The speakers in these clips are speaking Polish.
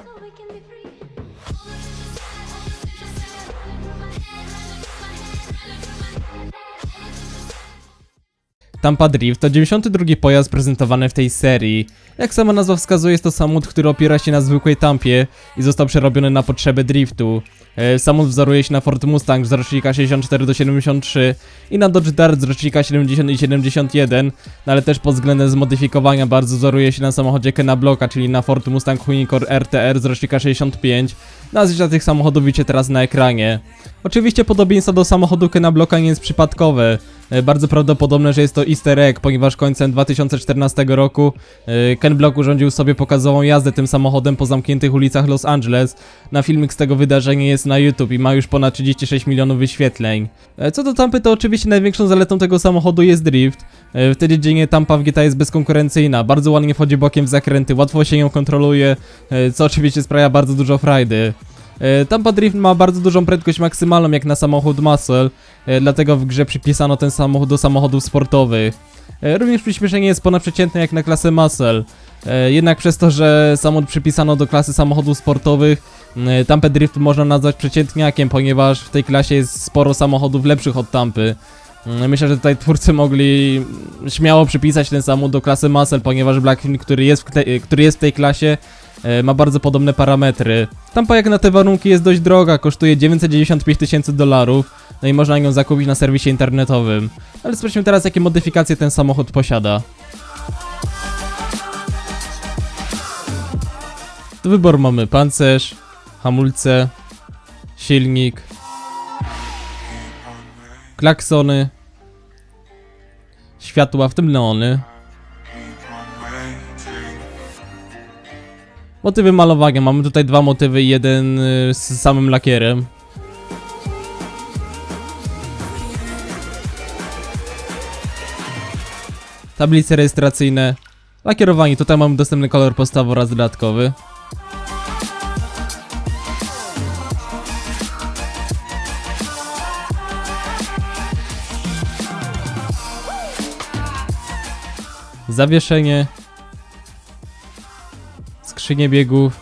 head, running through my head. Tampa Drift to 92 pojazd prezentowany w tej serii. Jak sama nazwa wskazuje, jest to samochód, który opiera się na zwykłej tampie i został przerobiony na potrzeby driftu. E, Samochód wzoruje się na Ford Mustang z rocznika 64 do 73 i na Dodge Dart z rocznika 70 i 71, no ale też pod względem zmodyfikowania bardzo wzoruje się na samochodzie Kena Blocka, czyli na Ford Mustang Unicorn RTR z rocznika 65. Nazwiska tych samochodów widzicie teraz na ekranie. Oczywiście podobieństwo do samochodu Kena Blocka nie jest przypadkowe. E, Bardzo prawdopodobne, że jest to easter egg, ponieważ końcem 2014 roku e, Ken Block urządził sobie pokazową jazdę tym samochodem po zamkniętych ulicach Los Angeles. Na filmik z tego wydarzenia jest na YouTube i ma już ponad 36 milionów wyświetleń. E, Co do Tampy, to oczywiście największą zaletą tego samochodu jest drift. Wtedy dziedzinie Tampa w GTA jest bezkonkurencyjna, bardzo ładnie wchodzi bokiem w zakręty, łatwo się ją kontroluje, co oczywiście sprawia bardzo dużo frajdy. E, Tampa Drift ma bardzo dużą prędkość maksymalną jak na samochód Muscle, e, dlatego w grze przypisano ten samochód do samochodów sportowych. E, Również przyspieszenie jest ponadprzeciętne jak na klasę Muscle. Jednak przez to, że samochód przypisano do klasy samochodów sportowych, Tampę Drift można nazwać przeciętniakiem, ponieważ w tej klasie jest sporo samochodów lepszych od Tampy. Myślę, że tutaj twórcy mogli śmiało przypisać ten samochód do klasy Muscle, ponieważ Blackfin, który jest w, który jest w tej klasie, ma bardzo podobne parametry. Tampa jak na te warunki jest dość droga, kosztuje 995 tysięcy dolarów, no i można ją zakupić na serwisie internetowym. Ale sprawdźmy teraz, jakie modyfikacje ten samochód posiada. Do wyboru mamy pancerz, hamulce, silnik, klaksony, światła, w tym neony, Motywy malowania. Mamy tutaj dwa motywy, jeden y, z samym lakierem. Tablice rejestracyjne. Lakierowanie. Tutaj mamy dostępny kolor podstawowy oraz dodatkowy. Zawieszenie skrzynie biegów,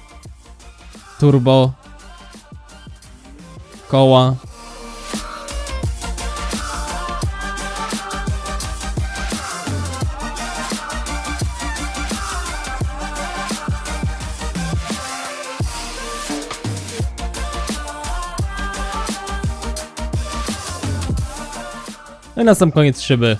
turbo, koła. No i na sam koniec szyby.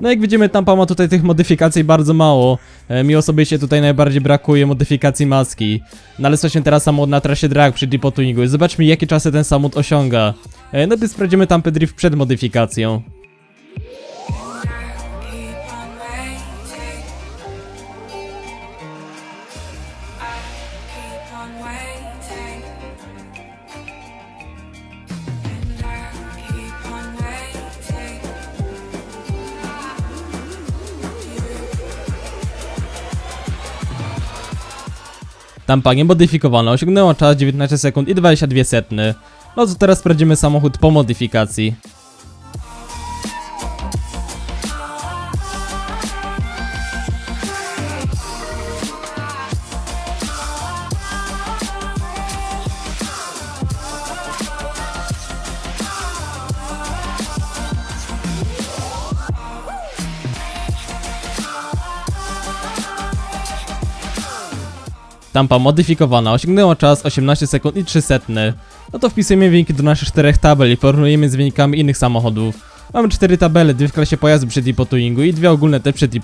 No jak widzimy, Tampa ma tutaj tych modyfikacji bardzo mało. E, mi osobiście tutaj najbardziej brakuje modyfikacji maski. No ale teraz samochód na trasie drag przy Depot Tuningu zobaczmy jakie czasy ten samochód osiąga. E, no i sprawdzimy Tampę Drift przed modyfikacją. Tampa niemodyfikowana osiągnęła czas 19 sekund i 22 setny. No to teraz sprawdzimy samochód po modyfikacji. Tampa modyfikowana osiągnęła czas 18 sekund i 3 setny. No to wpisujemy wyniki do naszych czterech tabel i porównujemy z wynikami innych samochodów. Mamy cztery tabele, dwie w klasie pojazdu po tuningu i dwie ogólne te przed i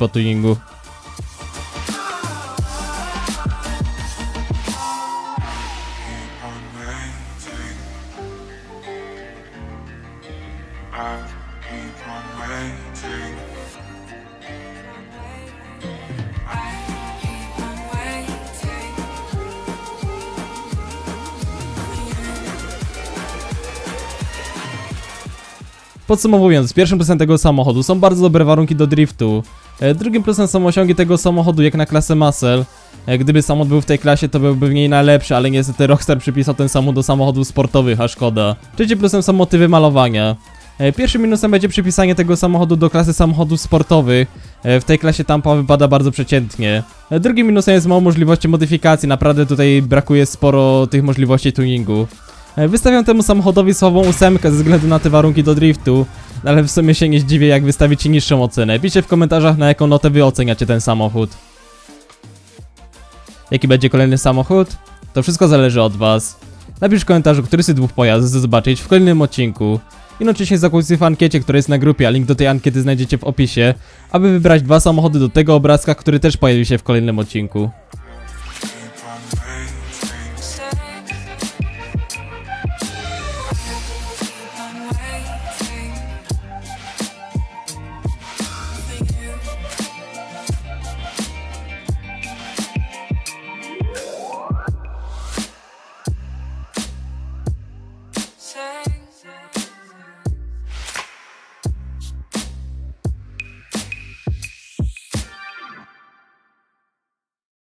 Podsumowując, pierwszym plusem tego samochodu są bardzo dobre warunki do driftu. E, Drugim plusem są osiągi tego samochodu jak na klasę Muscle. E, Gdyby samochód był w tej klasie, to byłby w niej najlepszy, ale niestety Rockstar przypisał ten samochód do samochodów sportowych, a szkoda. Trzecim plusem są motywy malowania. E, Pierwszym minusem będzie przypisanie tego samochodu do klasy samochodów sportowych. W tej klasie Tampa wypada bardzo przeciętnie. Drugim minusem jest mało możliwości modyfikacji, naprawdę tutaj brakuje sporo tych możliwości tuningu. E, Wystawiam temu samochodowi słabą ósemkę ze względu na te warunki do driftu, ale w sumie się nie zdziwię jak wystawicie niższą ocenę. Piszcie w komentarzach na jaką notę wy oceniacie ten samochód. Jaki będzie kolejny samochód? To wszystko zależy od was. Napisz w komentarzu, który z dwóch pojazdów chcesz zobaczyć w kolejnym odcinku. Jednocześnie zagłosuj w ankiecie, która jest na grupie, a link do tej ankiety znajdziecie w opisie, aby wybrać dwa samochody do tego obrazka, który też pojawi się w kolejnym odcinku. time